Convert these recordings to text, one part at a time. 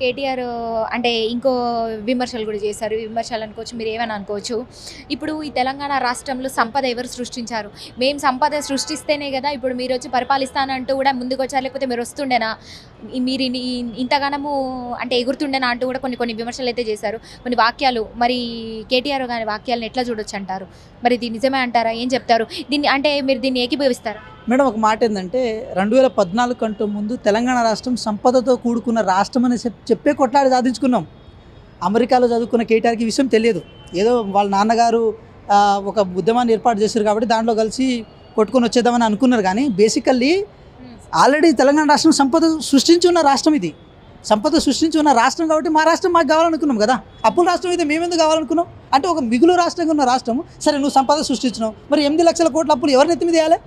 కేటీఆర్ అంటే ఇంకో విమర్శలు కూడా చేశారు. విమర్శలు అనుకోవచ్చు మీరు ఏమని అనుకోవచ్చు. ఇప్పుడు ఈ తెలంగాణ రాష్ట్రంలో సంపద ఎవరు సృష్టించారు? మేము సంపద సృష్టిస్తేనే కదా ఇప్పుడు మీరు వచ్చి పరిపాలిస్తానంటూ కూడా ముందుకు వచ్చారు లేకపోతే మీరు వస్తుండేనా? మీరు ఇంతగానము అంటే ఎగురుతుండేనా అంటూ కూడా కొన్ని కొన్ని విమర్శలు అయితే చేశారు. కొన్ని వాక్యాలు మరి కేటీఆర్ గారి వాక్యాలను ఎట్లా చూడొచ్చు అంటారు? మరి ఇది నిజమే అంటారా? ఏం చెప్తారు? దీన్ని అంటే మీరు దీన్ని ఏకీభవిస్తారా? మేడం ఒక మాట ఏంటంటే రెండు వేల పద్నాలుగు కంటే ముందు తెలంగాణ రాష్ట్రం సంపదతో కూడుకున్న రాష్ట్రం అని చెప్పే కొట్లాడి సాధించుకున్నాం. అమెరికాలో చదువుకున్న కేటీఆర్కి విషయం తెలియదు. ఏదో వాళ్ళ నాన్నగారు ఒక ఉద్యమాన్ని ఏర్పాటు చేశారు కాబట్టి దాంట్లో కలిసి కొట్టుకొని వచ్చేద్దామని అనుకున్నారు. కానీ బేసికల్లీ ఆల్రెడీ తెలంగాణ రాష్ట్రం సంపద సృష్టించి ఉన్న రాష్ట్రం ఇది. సంపద సృష్టించి ఉన్న రాష్ట్రం కాబట్టి మా రాష్ట్రం మాకు కావాలనుకున్నాం కదా. అప్పుల రాష్ట్రం అయితే మేమెందుకు కావాలనుకున్నాం? అంటే ఒక మిగులు రాష్ట్రంగా ఉన్న రాష్ట్రం సరే నువ్వు సంపద సృష్టించినావు. మరి ఎనిమిది లక్షల కోట్ల అప్పులు ఎవరిని నెత్తి వేయాలి?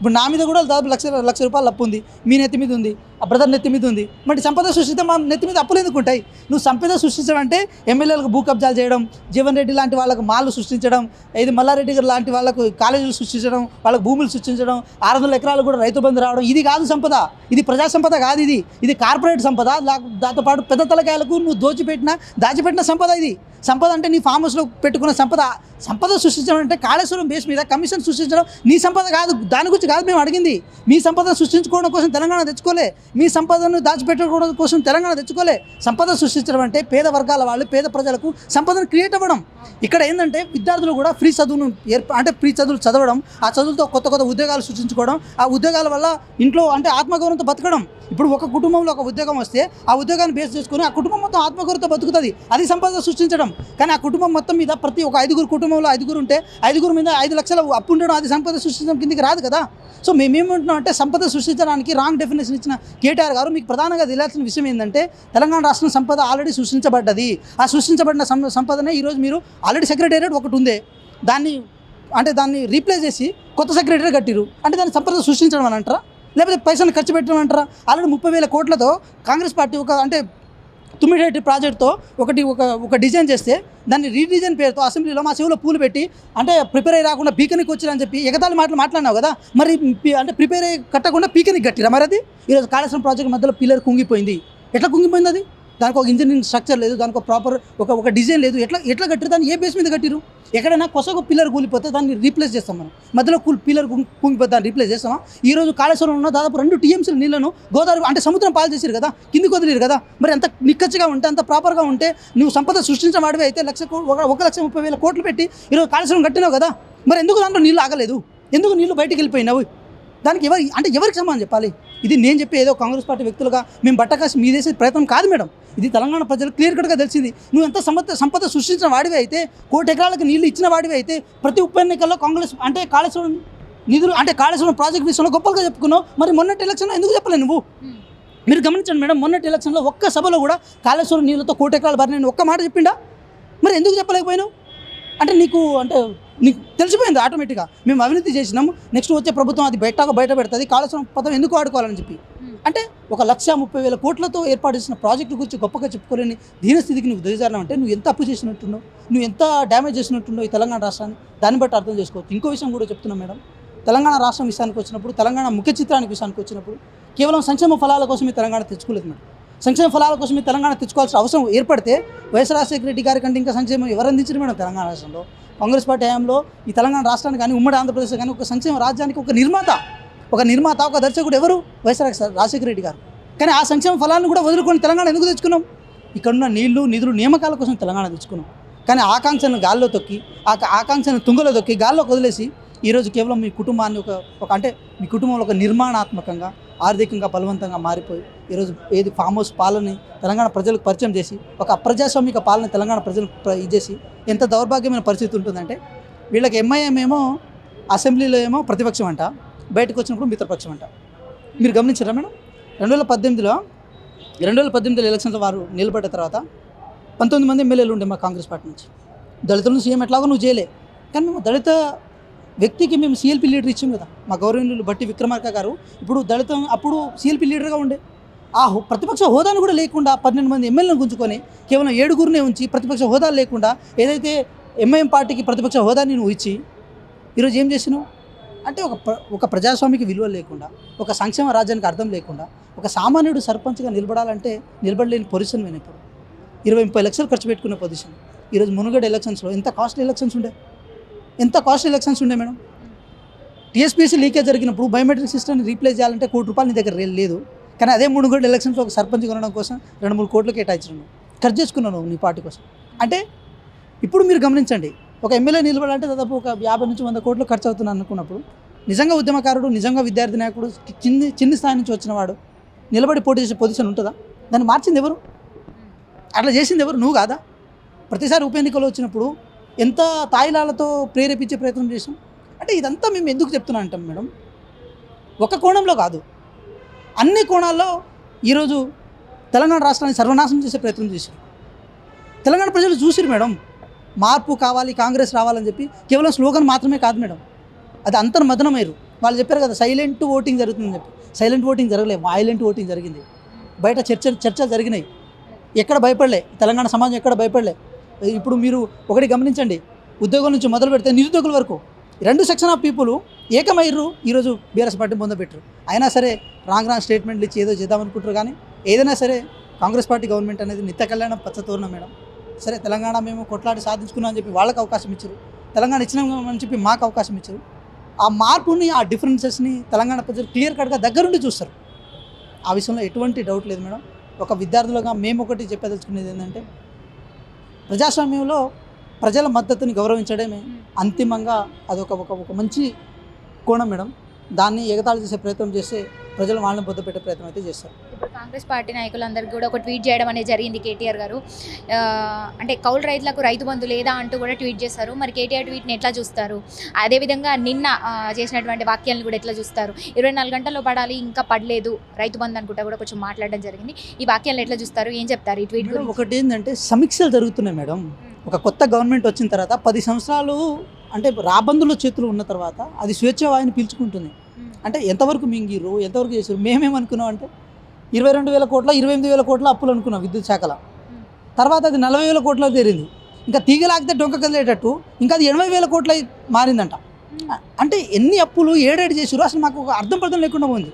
ఇప్పుడు నా మీద కూడా దాదాపు లక్ష లక్ష రూపాయలు అప్పు ఉంది. మీ నెత్తి మీద ఉంది. ఆ బ్రదర్ నెత్తి మీద ఉంది. మరి సంపద సృష్టిస్తే మా నెత్తి మీద అప్పులు ఎందుకు ఉంటాయి? నువ్వు సంపద సృష్టించడం అంటే ఎమ్మెల్యేలకు భూ కబ్జాలు చేయడం జీవన్ రెడ్డి లాంటి వాళ్ళకు మాలు సృష్టించడం ఇది మల్లారెడ్డి గారు లాంటి వాళ్ళకు కాలేజీలు సృష్టించడం వాళ్ళకు భూములు సృష్టించడం ఆరు వందల ఎకరాలు కూడా రైతు బంధు రావడం ఇది కాదు సంపద. ఇది ప్రజా సంపద కాదు ఇది. ఇది కార్పొరేట్ సంపద. దాంతోపాటు దాంతో పాటు పెద్ద తలకాయలకు నువ్వు దోచిపెట్టిన దాచిపెట్టిన సంపద ఇది. సంపద అంటే నీ ఫామ్ హౌస్లో పెట్టుకున్న సంపద. సంపద సృష్టించడం అంటే కాళేశ్వరం బేస్ మీద కమిషన్ సృష్టించడం. నీ సంపద కాదు దాని గురించి కాదు మేము అడిగింది. మీ సంపద సృష్టించుకోవడం కోసం తెలంగాణ తెచ్చుకోలే. మీ సంపదను దాచిపెట్టుకోవడం కోసం తెలంగాణ తెచ్చుకోలే. సంపద సృష్టించడం అంటే పేద వర్గాల వాళ్ళు పేద ప్రజలకు సంపదను క్రియేట్ అవ్వడం. ఇక్కడ ఏంటంటే విద్యార్థులు కూడా ఫ్రీ చదువును ఏర్ప అంటే ఫ్రీ చదువులు చదవడం ఆ చదువులతో కొత్త కొత్త ఉద్యోగాలు సృష్టించుకోవడం ఆ ఉద్యోగాల వల్ల ఇంట్లో అంటే ఆత్మగౌరవంతో బతకడం. ఇప్పుడు ఒక కుటుంబంలో ఒక ఉద్యోగం వస్తే ఆ ఉద్యోగాన్ని బేస్ చేసుకొని ఆ కుటుంబం మొత్తం ఆత్మగౌరవంతో బతుకుతుంది. అది సంపద సృష్టించడం. కానీ ఆ కుటుంబం మొత్తం మీద ప్రతి ఒక ఐదుగురు కుటుంబంలో ఐదుగురు ఉంటే ఐదుగురు మీద ఐదు లక్షల అప్పు ఉండడం అది సంపద సృష్టించడం కిందికి రాదు కదా. సో మేమేమంటున్నాం అంటే సంపద సృష్టించడానికి రాంగ్ డెఫినేషన్ ఇచ్చిన కేటీఆర్ గారు మీకు ప్రధానంగా తెలియాల్సిన విషయం ఏంటంటే తెలంగాణ రాష్ట్రం సంపద ఆల్రెడీ సృష్టించబడ్డది. ఆ సృష్టించబడిన సంపదనే ఈరోజు మీరు ఆల్రెడీ సెక్రటేరియట్ ఒకటి ఉంది. దాన్ని అంటే దాన్ని రీప్లేస్ చేసి కొత్త సెక్రటరీ కట్టిరు అంటే దాన్ని సంపద సృష్టించడం అని అంటారా? లేకపోతే పైసలు ఖర్చు పెట్టడం అంటారా? ఆల్రెడీ ముప్పై వేల కోట్లతో కాంగ్రెస్ పార్టీ ఒక అంటే తుమ్మిడేటి ప్రాజెక్ట్తో ఒకటి ఒక ఒక డిజైన్ చేస్తే దాన్ని రీడిజైన్ పేరుతో అసెంబ్లీలో మా చెవులో పూలు పెట్టి అంటే ప్రిపేర్ అయ్యి రాకుండా పీకనికి వచ్చిరని చెప్పి ఎగతాళి మాటలు మాట్లాడినావు కదా? మరి అంటే ప్రిపేర్ అయ్యి కట్టకుండా పీకనికి కట్టిరా మరి అది? ఈరోజు కాళేశ్వరం ప్రాజెక్ట్ మధ్యలో పిల్లర్ కుంగిపోయింది. ఎట్లా కుంగిపోయింది అది? దానికి ఒక ఇంజనీరింగ్ స్ట్రక్చర్ లేదు దానికి ఒక ప్రాపర్ ఒక ఒక డిజైన్ లేదు. ఎట్లా ఎట్లా కట్టారు దాన్ని ఏ బేస్ మీద కట్టిరు ఎక్కడైనా కొసకు పిల్లర్ కూలిపోతే దాన్ని రీప్లేస్ చేస్తాం మనం. మధ్యలో కూల్ పిల్లర్ కుంగిపోతే దాన్ని రీప్లేస్ చేస్తామా? ఈ రోజు కాళేశ్వరం ఉన్న దాదాపు రెండు టీఎంసీల నీళ్ళను గోదావరి అంటే సముద్రం పాలు చేసిరు కదా? కిందికి వదిలేరు కదా? మరి అంత నిక్కచ్చిగా ఉంటే అంత ప్రాపర్గా ఉంటే నువ్వు సంపద సృష్టించిన వాడివి అయితే లక్ష ఒక ఒక లక్ష ముప్పై వేల కోట్లు పెట్టి ఈరోజు కాళేశ్వరం కట్టినావు కదా? మరి ఎందుకు దాంట్లో నీళ్ళు ఆగలేదు? ఎందుకు నీళ్ళు బయటికి వెళ్ళిపోయినావు? దానికి ఎవరి అంటే ఎవరికి సమానం చెప్పాలి? ఇది నేను చెప్పి ఏదో కాంగ్రెస్ పార్టీ వ్యక్తులుగా మేము బట్టకాసి మీదేసే ప్రయత్నం కాదు మేడం. ఇది తెలంగాణ ప్రజలు క్లియర్ కట్గా తెలిసింది. నువ్వు ఎంత సంపద సంపద సృష్టించిన వాడివి అయితే కోటి ఎకరాలకు నీళ్ళు ఇచ్చిన వాడివి అయితే ప్రతి ఉప ఎన్నికల్లో కాంగ్రెస్ అంటే కాళేశ్వరం నిధులు అంటే కాళేశ్వరం ప్రాజెక్ట్ విషయంలో గొప్పగా చెప్పుకున్నావు. మరి మొన్నటి ఎలక్షన్లో ఎందుకు చెప్పలేదు నువ్వు? మీరు గమనించండి మేడం మొన్నటి ఎలక్షన్లో ఒక్క సభలో కూడా కాళేశ్వరం నీళ్ళతో కోటి ఎకరాలు భరిన ఒక్క మాట చెప్పిండా? మరి ఎందుకు చెప్పలేకపోయినావు? అంటే నీకు అంటే నీకు తెలిసిపోయింది ఆటోమేటిక్గా. మేము అవినీతి చేసినాము నెక్స్ట్ వచ్చే ప్రభుత్వం అది బయట బయట పెడుతుంది కాళేశ్వరం పదం ఎందుకు వాడుకోవాలని చెప్పి. అంటే ఒక లక్ష ముప్పై వేల కోట్లతో ఏర్పాటు చేసిన ప్రాజెక్టు గురించి గొప్పగా చెప్పుకోలేని దీనస్థితికి నువ్వు దిగజారినావు అంటే నువ్వు ఎంత అప్పు చేసినట్టున్నావు నువ్వు ఎంత డ్యామేజ్ చేసినట్టున్నావు ఈ తెలంగాణ రాష్ట్రాన్ని దాన్ని బట్టి అర్థం చేసుకోవచ్చు. ఇంకో విషయం కూడా చెప్తున్నాం మేడం తెలంగాణ రాష్ట్రం విషయానికి వచ్చినప్పుడు తెలంగాణ ముఖ్య చిత్రానికి విషయానికి వచ్చినప్పుడు కేవలం సంక్షేమ ఫలాల కోసమే తెలంగాణ తెచ్చుకోలేదు మేడం. సంక్షేమ ఫలాల కోసం మీ తెలంగాణ తెచ్చుకోవాల్సిన అవసరం ఏర్పడితే వైఎస్ రాజశేఖర రెడ్డి గారి కంటే ఇంకా సంక్షేమం ఎవరు అందించారు మేడం తెలంగాణ రాష్ట్రంలో. కాంగ్రెస్ పార్టీ హయాంలో ఈ తెలంగాణ రాష్ట్రానికి కానీ ఉమ్మడి ఆంధ్రప్రదేశ్ కానీ ఒక సంక్షేమ రాజ్యానికి ఒక నిర్మాత ఒక నిర్మాత ఒక దర్శకుడు ఎవరు? వైఎస్ రాజశేఖర రెడ్డి గారు. కానీ ఆ సంక్షేమ ఫలాలను కూడా వదులుకొని తెలంగాణ ఎందుకు తెచ్చుకున్నాం? ఇక్కడున్న నీళ్ళు నిధులు నియామకాల కోసం తెలంగాణ తెచ్చుకున్నాం. కానీ ఆకాంక్షను గాల్లో తొక్కి ఆ ఆకాంక్షను తుంగలో తొక్కి గాల్లో వదిలేసి ఈరోజు కేవలం మీ కుటుంబాన్ని ఒక ఒక అంటే మీ కుటుంబంలో ఒక నిర్మాణాత్మకంగా ఆర్థికంగా బలవంతంగా మారిపోయి ఈరోజు ఏది ఫామ్ హౌస్ పాలనని తెలంగాణ ప్రజలకు పరిచయం చేసి ఒక అప్రజాస్వామిక పాలన తెలంగాణ ప్రజలకు ప్ర- ఇది చేసి ఎంత దౌర్భాగ్యమైన పరిస్థితి ఉంటుందంటే వీళ్ళకి ఎంఐఎం ఏమో అసెంబ్లీలో ఏమో ప్రతిపక్షం అంట బయటకు వచ్చినప్పుడు మిత్రపక్షం అంట. మీరు గమనించారా మేడం? రెండు వేల పద్దెనిమిదిలో రెండు వేల పద్దెనిమిదిలో ఎలక్షన్లో వారు నిలబడ్డ తర్వాత పంతొమ్మిది మంది ఎమ్మెల్యేలు ఉండే మా కాంగ్రెస్ పార్టీ నుంచి. దళితులను సీఎం ఎట్లాగో నువ్వు చేయలే. కానీ మేము దళిత వ్యక్తికి మేము సిఎల్పి లీడర్ ఇచ్చాం కదా మా గౌరవనీయులు బట్టి విక్రమార్క గారు ఇప్పుడు దళిత అప్పుడు సిఎల్పి లీడర్గా ఉండే. ఆ ప్రతిపక్ష హోదాను కూడా లేకుండా పన్నెండు మంది ఎమ్మెల్యేలను గుంజుకొని కేవలం ఏడుగురినే ఉంచి ప్రతిపక్ష హోదా లేకుండా ఏదైతే ఎంఐఎం పార్టీకి ప్రతిపక్ష హోదాని నువ్వు ఇచ్చి ఈరోజు ఏం చేసినావు? అంటే ఒక ఒక ప్రజాస్వామికి విలువ లేకుండా ఒక సంక్షేమ రాజ్యానికి అర్థం లేకుండా ఒక సామాన్యుడు సర్పంచ్గా నిలబడాలంటే నిలబడలేని పొజిషన్ నేను ఇప్పుడు. ఇరవై ముప్పై లక్షలు ఖర్చు పెట్టుకునే పొజిషన్. ఈరోజు మునుగడ ఎలక్షన్స్లో ఎంత కాస్ట్లీ ఎలక్షన్స్ ఉండే? ఎంత కాస్ట్ ఎలక్షన్స్ ఉండే మేడం? టీఎస్పీసీ లీకేజ్ జరిగినప్పుడు బయోమెట్రిక్ సిస్టమ్ని రీప్లేస్ చేయాలంటే కోటి రూపాయలు నీ దగ్గర లేదు. కానీ అదే మూడు మునుగోడు ఎలక్షన్స్లో ఒక సర్పంచ్ కొనడం కోసం రెండు మూడు కోట్లు కేటాయించాను ఖర్చు చేసుకున్నాను నీ పార్టీ కోసం. అంటే ఇప్పుడు మీరు గమనించండి ఒక ఎమ్మెల్యే నిలబడాలంటే దాదాపు ఒక యాభై నుంచి వంద కోట్లు ఖర్చు అవుతుంది అనుకున్నప్పుడు నిజంగా ఉద్యమకారుడు నిజంగా విద్యార్థి నాయకుడు చిన్ని చిన్ని స్థాయి నుంచి వచ్చినవాడు నిలబడి పోటీ చేసే పొజిషన్ ఉంటుందా? దాన్ని మార్చింది ఎవరు? అట్లా చేసింది ఎవరు? నువ్వు కాదా? ప్రతిసారి ఉప ఎన్నికలు వచ్చినప్పుడు ఎంత తాయిలాలతో ప్రేరేపించే ప్రయత్నం చేసాం అంటే ఇదంతా మేము ఎందుకు చెప్తున్నా అంటాం మేడం ఒక కోణంలో కాదు. అన్ని కోణాల్లో ఈరోజు తెలంగాణ రాష్ట్రాన్ని సర్వనాశనం చేసే ప్రయత్నం చేశారు. తెలంగాణ ప్రజలు చూసిరు మేడం మార్పు కావాలి కాంగ్రెస్ రావాలని చెప్పి కేవలం స్లోగన్ మాత్రమే కాదు మేడం. అది అంతర్మదనమయ్యారు. వాళ్ళు చెప్పారు కదా సైలెంట్ ఓటింగ్ జరుగుతుందని చెప్పి. సైలెంట్ ఓటింగ్ జరగలేదు వైలెంట్ ఓటింగ్ జరిగింది. బయట చర్చ చర్చలు జరిగినాయి. ఎక్కడ భయపడలే తెలంగాణ సమాజం ఎక్కడ భయపడలే. ఇప్పుడు మీరు ఒకటి గమనించండి. ఉద్యోగం నుంచి మొదలు పెడితే నిరుద్యోగుల వరకు రెండు సెక్షన్ ఆఫ్ పీపుల్ ఏకమయ్యారు ఈరోజు బీఆర్ఎస్ పార్టీ పొందబెట్టరు అయినా సరే రాంగ్ రాంగ్ స్టేట్మెంట్లు ఇచ్చి ఏదో చేద్దామనుకుంటారు కానీ ఏదైనా సరే కాంగ్రెస్ పార్టీ గవర్నమెంట్ అనేది నిత్య కళ్యాణం పచ్చతోరణం మేడం. సరే తెలంగాణ మేము కొట్లాడి సాధించుకున్నామని చెప్పి వాళ్ళకి అవకాశం ఇచ్చారు. తెలంగాణ ఇచ్చినామని చెప్పి మాకు అవకాశం ఇచ్చారు. ఆ మార్పుని ఆ డిఫరెన్సెస్ని తెలంగాణ ప్రజలు క్లియర్ కట్గా దగ్గరుండి చూస్తారు. ఆ విషయంలో ఎటువంటి డౌట్ లేదు మేడం. ఒక విద్యార్థులుగా మేము ఒకటి చెప్పదలుచుకునేది ఏంటంటే ప్రజాస్వామ్యంలో ప్రజల మద్దతుని గౌరవించడమే అంతిమంగా అదొక ఒక ఒక మంచి కోణం మేడం. దాన్ని ఎగతాళి చేసే ప్రయత్నం చేస్తే ప్రజలు వాళ్ళని పొద్దు పెట్టే ప్రయత్నం అయితే చేస్తారు. కాంగ్రెస్ పార్టీ నాయకులందరికీ కూడా ఒక ట్వీట్ చేయడం అనేది జరిగింది కేటీఆర్ గారు. అంటే కౌలు రైతులకు రైతు బంధు లేదా అంటూ కూడా ట్వీట్ చేశారు మరి కేటీఆర్ ట్వీట్ని ఎట్లా చూస్తారు? అదేవిధంగా నిన్న చేసినటువంటి వాక్యాలను కూడా ఎట్లా చూస్తారు? ఇరవై నాలుగు గంటల్లో పడాలి ఇంకా పడలేదు రైతు బంధు అనుకుంటా కూడా కొంచెం మాట్లాడడం జరిగింది. ఈ వాక్యాలను ఎట్లా చూస్తారు? ఏం చెప్తారు ఈ ట్వీట్ గురించి? ఒకటి ఏంటంటే సమీక్షలు జరుగుతున్నాయి మేడం. ఒక కొత్త గవర్నమెంట్ వచ్చిన తర్వాత పది సంవత్సరాలు అంటే రాబందుల చేతులు ఉన్న తర్వాత అది స్వేచ్ఛ వాయుని పీల్చుకుంటుంది. అంటే ఎంతవరకు మింగిరు ఎంతవరకు చేసారు మేమేమనుకున్నాం అంటే ఇరవై రెండు వేల కోట్ల ఇరవై ఎనిమిది వేల కోట్ల అప్పులు అనుకున్నాం విద్యుత్ శాఖల. తర్వాత అది నలభై వేల కోట్ల తేరింది. ఇంకా తీగలాగితే డొంక కదిలేటట్టు ఇంకా అది ఎనభై వేల కోట్ల మారిందంట. అంటే ఎన్ని అప్పులు ఏడేడు చేసారు అసలు మాకు ఒక అర్థం పర్థం లేకుండా పోయింది.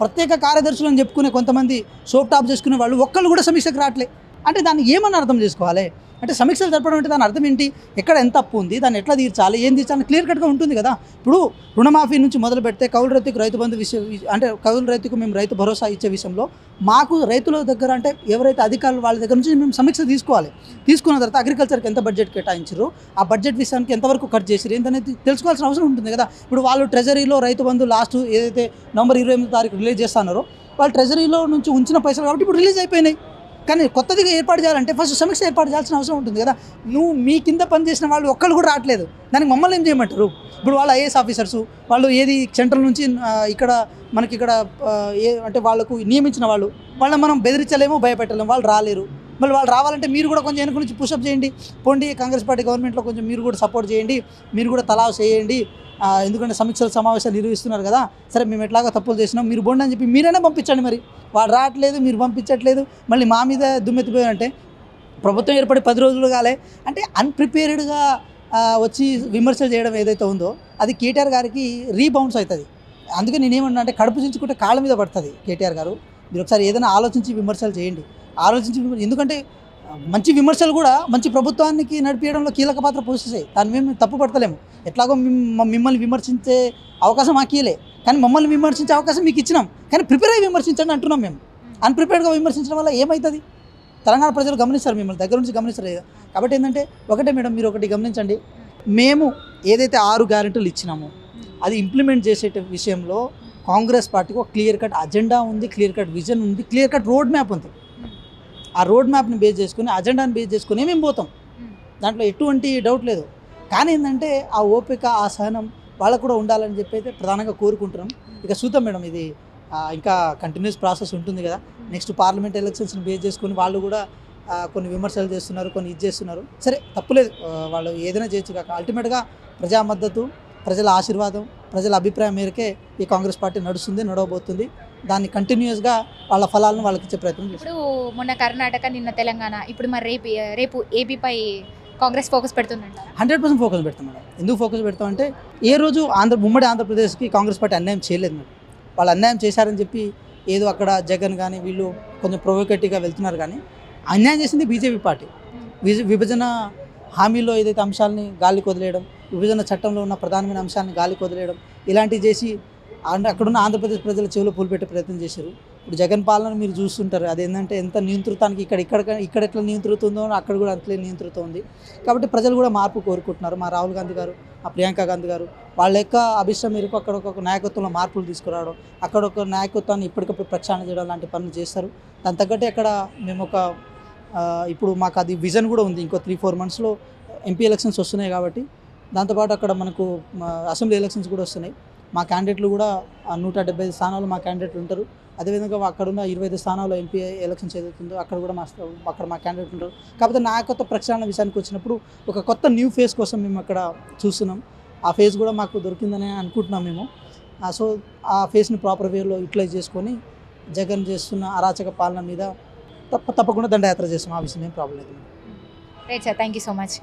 ప్రత్యేక కార్యదర్శులు అని చెప్పుకునే కొంతమంది సోప్ టాప్ చేసుకునే వాళ్ళు ఒక్కళ్ళు కూడా సమీక్షకు రావట్లే. అంటే దాన్ని ఏమని అర్థం చేసుకోవాలి? అంటే సమీక్షలు జరపడం అంటే దాని అర్థం ఏంటి? ఎక్కడ ఎంత తప్పు ఉంది? దాన్ని ఎట్లా తీర్చాలి? ఏం తీర్చాలి? క్లియర్ కట్గా ఉంటుంది కదా. ఇప్పుడు రుణమాఫీ నుంచి మొదలు పెడితే కౌలు రైతుకు రైతు బంధు విషయం అంటే కౌలు రైతుకు మేము రైతు భరోసా ఇచ్చే విషయంలో మాకు రైతుల దగ్గర అంటే ఎవరైతే అధికారులు వాళ్ళ దగ్గర నుంచి మేము సమీక్ష తీసుకోవాలి. తీసుకున్న తర్వాత అగ్రికల్చర్కి ఎంత బడ్జెట్ కేటాయించారు ఆ బడ్జెట్ విషయానికి ఎంతవరకు కట్ చేసారు ఏంటనేది తెలుసుకోవాల్సిన అవసరం ఉంటుంది కదా. ఇప్పుడు వాళ్ళు ట్రెజరీలో రైతు బంధు లాస్ట్ ఏదైతే నవంబర్ ఇరవై ఎనిమిది తారీఖు రిలీజ్ చేస్తున్నారో వాళ్ళు ట్రెజరీలో నుంచి ఉంచిన పైసలు కాబట్టి ఇప్పుడు రిలీజ్ అయిపోయినాయి. కానీ కొత్తదిగా ఏర్పాటు చేయాలంటే ఫస్ట్ సమీక్ష ఏర్పాటు చేయాల్సిన అవసరం ఉంటుంది కదా. నువ్వు మీ కింద పనిచేసిన వాళ్ళు ఒక్కళ్ళు కూడా రావట్లేదు. దానికి మమ్మల్ని ఏం చేయమంటారు? ఇప్పుడు వాళ్ళు ఐఏఎస్ ఆఫీసర్స్ వాళ్ళు ఏది సెంట్రల్ నుంచి ఇక్కడ మనకి ఇక్కడ ఏ అంటే వాళ్ళకు నియమించిన వాళ్ళు వాళ్ళని మనం బెదిరించలేము భయపెట్టలేము వాళ్ళు రాలేరు. మళ్ళీ వాళ్ళు రావాలంటే మీరు కూడా కొంచెం వెనక నుంచి పుషప్ చేయండి. పోండి కాంగ్రెస్ పార్టీ గవర్నమెంట్లో కొంచెం మీరు కూడా సపోర్ట్ చేయండి. మీరు కూడా తలా చేయండి. ఎందుకంటే సమీక్షలు సమావేశాలు నిర్వహిస్తున్నారు కదా. సరే మేము ఎట్లాగో తప్పులు చేసినాం. మీరు బొండి అని చెప్పి మీరైనా పంపించండి మరి. వాడు రావట్లేదు మీరు పంపించట్లేదు. మళ్ళీ మా మీద దుమ్మెత్తిపోయారంటే ప్రభుత్వం ఏర్పడి పది రోజులు కాలే. అంటే అన్ప్రిపేర్డ్గా వచ్చి విమర్శలు చేయడం ఏదైతే ఉందో అది కేటీఆర్ గారికి రీబౌన్స్ అవుతుంది. అందుకే నేనేమన్నా అంటే కడుపు చించుకుంటే కాళ్ళ మీద పడుతుంది కేటీఆర్ గారు. మీరు ఒకసారి ఏదైనా ఆలోచించి విమర్శలు చేయండి. ఆలోచించి ఎందుకంటే మంచి విమర్శలు కూడా మంచి ప్రభుత్వానికి నడిపించడంలో కీలక పాత్ర పోషిస్తాయి. దాన్ని మేము తప్పు పడతలేము. ఎట్లాగో మిమ్మల్ని విమర్శించే అవకాశం మాకు ఇయలే కానీ మమ్మల్ని విమర్శించే అవకాశం మీకు ఇచ్చినాం. కానీ ప్రిపేర్ అయ్యి విమర్శించండి అంటున్నాం మేము. అన్ప్రిపేర్డ్గా విమర్శించడం వల్ల ఏమవుతుంది తెలంగాణ ప్రజలు గమనిస్తారు మిమ్మల్ని దగ్గర నుంచి గమనిస్తారు కాబట్టి ఏంటంటే ఒకటే మేడం మీరు ఒకటి గమనించండి. మేము ఏదైతే ఆరు గ్యారెంటీలు ఇచ్చినామో అది ఇంప్లిమెంట్ చేసే విషయంలో కాంగ్రెస్ పార్టీకి ఒక క్లియర్ కట్ అజెండా ఉంది క్లియర్ కట్ విజన్ ఉంది క్లియర్ కట్ రోడ్ మ్యాప్ ఉంది. ఆ రోడ్ మ్యాప్ని బేస్ చేసుకుని అజెండాని బేస్ చేసుకుని మేము పోతాం? దాంట్లో ఎటువంటి డౌట్ లేదు. కానీ ఏంటంటే ఆ ఓపిక ఆ సహనం వాళ్ళకు కూడా ఉండాలని చెప్పి అయితే ప్రధానంగా కోరుకుంటున్నాం. ఇక చూద్దాం మేడం ఇది ఇంకా కంటిన్యూస్ ప్రాసెస్ ఉంటుంది కదా. నెక్స్ట్ పార్లమెంట్ ఎలక్షన్స్ని బేస్ చేసుకుని వాళ్ళు కూడా కొన్ని విమర్శలు చేస్తున్నారు కొన్ని ఇది చేస్తున్నారు. సరే తప్పులేదు వాళ్ళు ఏదైనా చేయొచ్చు కాక అల్టిమేట్గా ప్రజా మద్దతు ప్రజల ఆశీర్వాదం ప్రజల అభిప్రాయం మేరకే ఈ కాంగ్రెస్ పార్టీ నడుస్తుంది నడవబోతుంది. దాన్ని కంటిన్యూస్గా వాళ్ళ ఫలాలను వాళ్ళకి ఇచ్చే ప్రయత్నం ఇప్పుడు మొన్న కర్ణాటక నిన్న తెలంగాణ ఇప్పుడు మరి రేపు రేపు ఏపీపై కాంగ్రెస్ ఫోకస్ పెడుతుందంటారా? హండ్రెడ్ పర్సెంట్ ఫోకస్ పెడతాం మేడం. ఎందుకు ఫోకస్ పెడతామంటే ఏ రోజు ఆంధ్ర ఉమ్మడి ఆంధ్రప్రదేశ్కి కాంగ్రెస్ పార్టీ అన్యాయం చేయలేదు మేడం. వాళ్ళు అన్యాయం చేశారని చెప్పి ఏదో అక్కడ జగన్ కానీ వీళ్ళు కొంచెం ప్రొవోకేటివ్గా వెళ్తున్నారు కానీ అన్యాయం చేసింది బీజేపీ పార్టీ. విభజన హామీలో ఏదైతే అంశాలని గాలికి వదిలేయడం విభజన చట్టంలో ఉన్న ప్రధానమైన అంశాలను గాలికి వదిలేయడం ఇలాంటివి చేసి అంటే అక్కడున్న ఆంధ్రప్రదేశ్ ప్రజల చెవిలో పూలు పెట్టే ప్రయత్నం చేశారు. ఇప్పుడు జగన్ పాలన మీరు చూస్తుంటారు. అదేంటంటే ఎంత నియంత్రితానికి ఇక్కడ ఇక్కడ ఇక్కడ ఎట్లా నియంత్రితుందో అక్కడ కూడా అంతలే నియంత్రితం ఉంది. కాబట్టి ప్రజలు కూడా మార్పు కోరుకుంటున్నారు. మా రాహుల్ గాంధీ గారు మా ప్రియాంక గాంధీ గారు వాళ్ళ యొక్క అభిష్టం మేరకు అక్కడ ఒక నాయకత్వంలో మార్పులు తీసుకురావడం అక్కడ ఒక నాయకత్వాన్ని ఇప్పటికప్పుడు ప్రక్షాళన చేయడం లాంటి పనులు చేస్తారు. దాని తగ్గట్టే అక్కడ మేము ఒక ఇప్పుడు మాకు అది విజన్ కూడా ఉంది. ఇంకో త్రీ ఫోర్ మంత్స్లో ఎంపీ ఎలక్షన్స్ వస్తున్నాయి కాబట్టి దాంతోపాటు అక్కడ మనకు అసెంబ్లీ ఎలక్షన్స్ కూడా వస్తున్నాయి. మా క్యాండిడేట్లు కూడా నూట డెబ్బై ఐదు స్థానాలు మా క్యాండిడేట్లు ఉంటారు. అదేవిధంగా అక్కడున్న ఇరవై ఐదు స్థానాల్లో ఎంపీ ఎలక్షన్స్ ఏదైతుందో అక్కడ కూడా మా అక్కడ మా క్యాండిడేట్ ఉంటారు. కాకపోతే నా కొత్త ప్రక్షాళన విషయానికి వచ్చినప్పుడు ఒక కొత్త న్యూ ఫేస్ కోసం మేము అక్కడ చూస్తున్నాం. ఆ ఫేస్ కూడా మాకు దొరికిందని అనుకుంటున్నాం మేము. ఆ సో ఆ ఫేస్ని ప్రాపర్ వేలో యూటిలైజ్ చేసుకొని జగన్ చేస్తున్న అరాచక పాలన మీద తప్ప తప్పకుండా దండయాత్ర చేస్తాం. ఆ విషయం ఏం ప్రాబ్లం లేదు. Right sir thank you so much